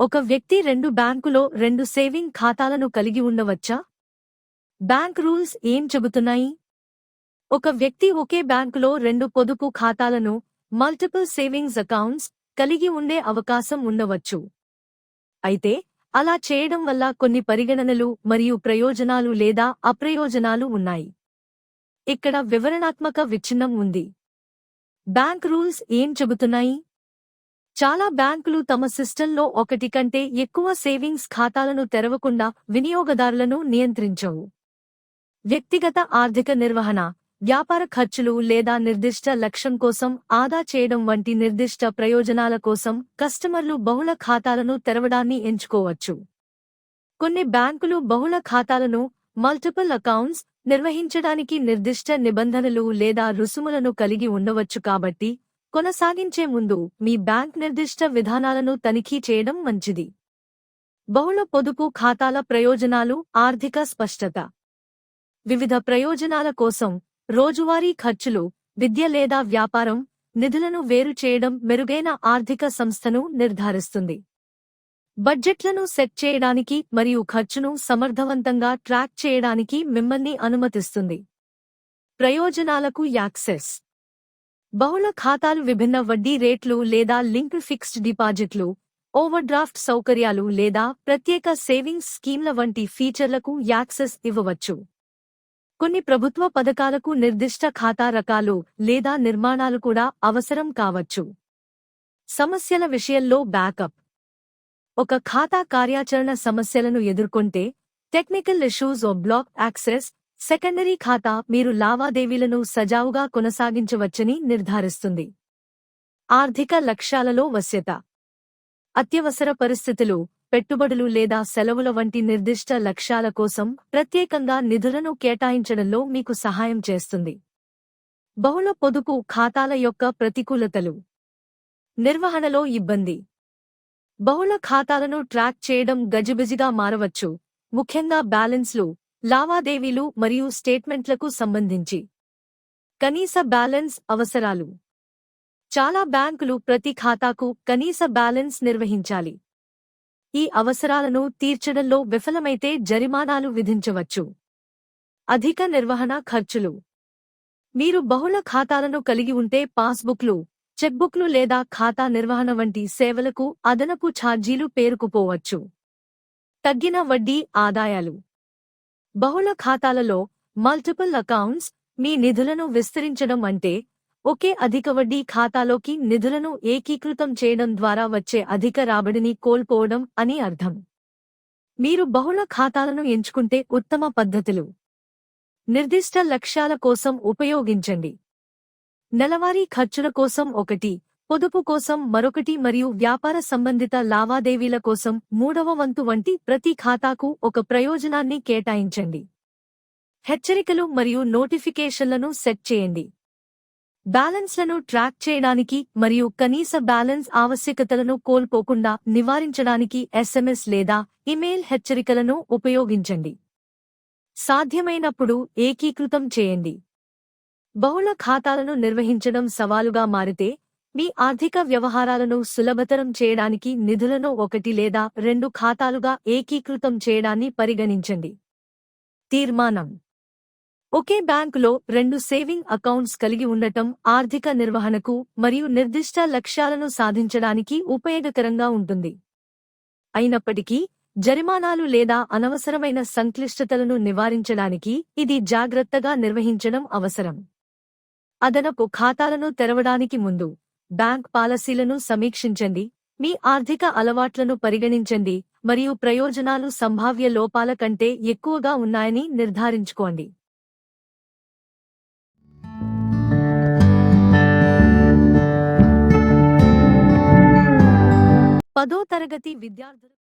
ఒక వ్యక్తి రెండు బ్యాంకులో రెండు సేవింగ్ ఖాతాలను కలిగి ఉండవచ్చా? బ్యాంక్ రూల్స్ ఏం చెబుతున్నాయి? ఒక వ్యక్తి ఒకే బ్యాంకులో రెండు పొదుపు ఖాతాలను మల్టిపుల్ సేవింగ్స్ అకౌంట్స్ కలిగి ఉండే అవకాశం ఉండవచ్చు. అయితే అలా చేయడం వల్ల కొన్ని పరిగణనలు మరియు ప్రయోజనాలు లేదా అప్రయోజనాలు ఉన్నాయి. ఇక్కడ వివరణాత్మక విచ్ఛిన్నం ఉంది. బ్యాంక్ రూల్స్ ఏం చెబుతున్నాయి? చాలా బ్యాంకులు తమ సిస్టంలో ఒకటి కంటే ఎక్కువ సేవింగ్స్ ఖాతాలను తెరవకుండా వినియోగదారులను నియంత్రించవు. వ్యక్తిగత ఆర్థిక నిర్వహణ వ్యాపార ఖర్చులు లేదా నిర్దిష్ట లక్ష్యం కోసం ఆదా చేయడం వంటి నిర్దిష్ట ప్రయోజనాల కోసం కస్టమర్లు బహుళ ఖాతాలను తెరవడాన్ని ఎంచుకోవచ్చు. కొన్ని బ్యాంకులు బహుళ ఖాతాలను మల్టిపుల్ అకౌంట్స్ నిర్వహించడానికి నిర్దిష్ట నిబంధనలు లేదా రుసుములను కలిగి ఉండవచ్చు కాబట్టి కొనసాగించే ముందు మీ బ్యాంక్ నిర్దిష్ట విధానాలను తనిఖీ చేయడం మంచిది. బహుళ పొదుపు ఖాతాల ప్రయోజనాలు ఆర్థిక స్పష్టత. వివిధ ప్రయోజనాల కోసం రోజువారీ ఖర్చులు విద్య లేదా వ్యాపారం నిధులను వేరు చేయడం మెరుగైన ఆర్థిక సంస్థను నిర్ధారిస్తుంది. బడ్జెట్లను సెట్ చేయడానికి మరియు ఖర్చును సమర్థవంతంగా ట్రాక్ చేయడానికి మిమ్మల్ని అనుమతిస్తుంది. ప్రయోజనాలకు యాక్సెస్. బహుళ ఖాతాలు విభిన్న వడ్డీ రేట్లు లేదా లింక్డ్ ఫిక్స్డ్ డిపాజిట్లు ఓవర్డ్రాఫ్ట్ సౌకర్యాలు లేదా ప్రత్యేక సేవింగ్స్ స్కీమ్ల వంటి ఫీచర్లకు యాక్సెస్ ఇవ్వవచ్చు. కొన్ని ప్రభుత్వ పథకాలకు నిర్దిష్ట ఖాతా రకాలు లేదా నిర్మాణాలు కూడా అవసరం కావచ్చు. సమస్యల విషయంలో బ్యాకప్. ఒక ఖాతా కార్యాచరణ సమస్యలను ఎదుర్కొంటే టెక్నికల్ ఇష్యూస్ ఓ బ్లాక్ యాక్సెస్ సెకండరీ ఖాతా మీరు లావాదేవీలను సజావుగా కొనసాగించవచ్చని నిర్ధారిస్తుంది. ఆర్థిక లక్ష్యాలలో వశ్యత. అత్యవసర పరిస్థితులు పెట్టుబడులు లేదా సెలవుల వంటి నిర్దిష్ట లక్ష్యాల కోసం ప్రత్యేకంగా నిధులను కేటాయించడంలో మీకు సహాయం చేస్తుంది. బహుళ పొదుపు ఖాతాల యొక్క ప్రతికూలతలు. నిర్వహణలో ఇబ్బంది. బహుళ ఖాతాలను ట్రాక్ చేయడం గజిబిజిగా మారవచ్చు. ముఖ్యంగా బ్యాలెన్స్లు లావాదేవీలు మరియు స్టేట్మెంట్లకు సంబంధించి కనీస బ్యాలెన్స్ అవసరాలు. చాలా బ్యాంకులు ప్రతి ఖాతాకు కనీస బ్యాలెన్స్ నిర్వహించాలి. ఈ అవసరాలను తీర్చడంలో విఫలమైతే జరిమానాలు విధించవచ్చు. అధిక నిర్వహణ ఖర్చులు. మీరు బహుళ ఖాతాలను కలిగి ఉంటే పాస్బుక్లు చెక్బుక్లు లేదా ఖాతా నిర్వహణ వంటి సేవలకు అదనపు ఛార్జీలు పేరుకుపోవచ్చు. తగ్గిన వడ్డీ ఆదాయాలు. బహుళ ఖాతాలలో మల్టిపుల్ అకౌంట్స్ మీ నిధులను విస్తరించడం అంటే ఒకే అధిక వడ్డీ ఖాతాలోకి నిధులను ఏకీకృతం చేయడం ద్వారా వచ్చే అధిక రాబడిని కోల్పోవడం అని అర్థం. మీరు బహుళ ఖాతాలను ఎంచుకుంటే ఉత్తమ పద్ధతులు. నిర్దిష్ట లక్ష్యాల కోసం ఉపయోగించండి. నెలవారీ ఖర్చుల కోసం ఒకటి. పొదుపు కోసం మరొకటి మరియు వ్యాపార సంబంధిత లావాదేవీల కోసం మూడవ వంతు వంటి ప్రతి ఖాతాకు ఒక ప్రయోజనాన్ని కేటాయించండి. హెచ్చరికలు మరియు నోటిఫికేషన్లను సెట్ చేయండి. బ్యాలెన్స్లను ట్రాక్ చేయడానికి మరియు కనీస బ్యాలెన్స్ ఆవశ్యకతలను కోల్పోకుండా నివారించడానికి ఎస్ఎంఎస్ లేదా ఇమెయిల్ హెచ్చరికలను ఉపయోగించండి. సాధ్యమైనప్పుడు ఏకీకృతం చేయండి. బహుళ ఖాతాలను నిర్వహించడం సవాలుగా మారితే మీ ఆర్థిక వ్యవహారాలను సులభతరం చేయడానికి నిధులను ఒకటి లేదా రెండు ఖాతాలుగా ఏకీకృతం చేయడాన్ని పరిగణించండి. తీర్మానం. ఒకే బ్యాంకులో రెండు సేవింగ్ అకౌంట్స్ కలిగి ఉండటం ఆర్థిక నిర్వహణకు మరియు నిర్దిష్ట లక్ష్యాలను సాధించడానికి ఉపయోగకరంగా ఉంటుంది. అయినప్పటికీ జరిమానాలు లేదా అనవసరమైన సంక్లిష్టతలను నివారించడానికి ఇది జాగ్రత్తగా నిర్వహించడం అవసరం. అదనపు ఖాతాలను తెరవడానికి ముందు బ్యాంక్ పాలసీలను సమీక్షించండి మీ ఆర్థిక అలవాట్లను పరిగణించండి మరియు ప్రయోజనాలు సంభావ్య లోపాల కంటే ఎక్కువగా ఉన్నాయని నిర్ధారించుకోండి. పదో తరగతి విద్యార్థులు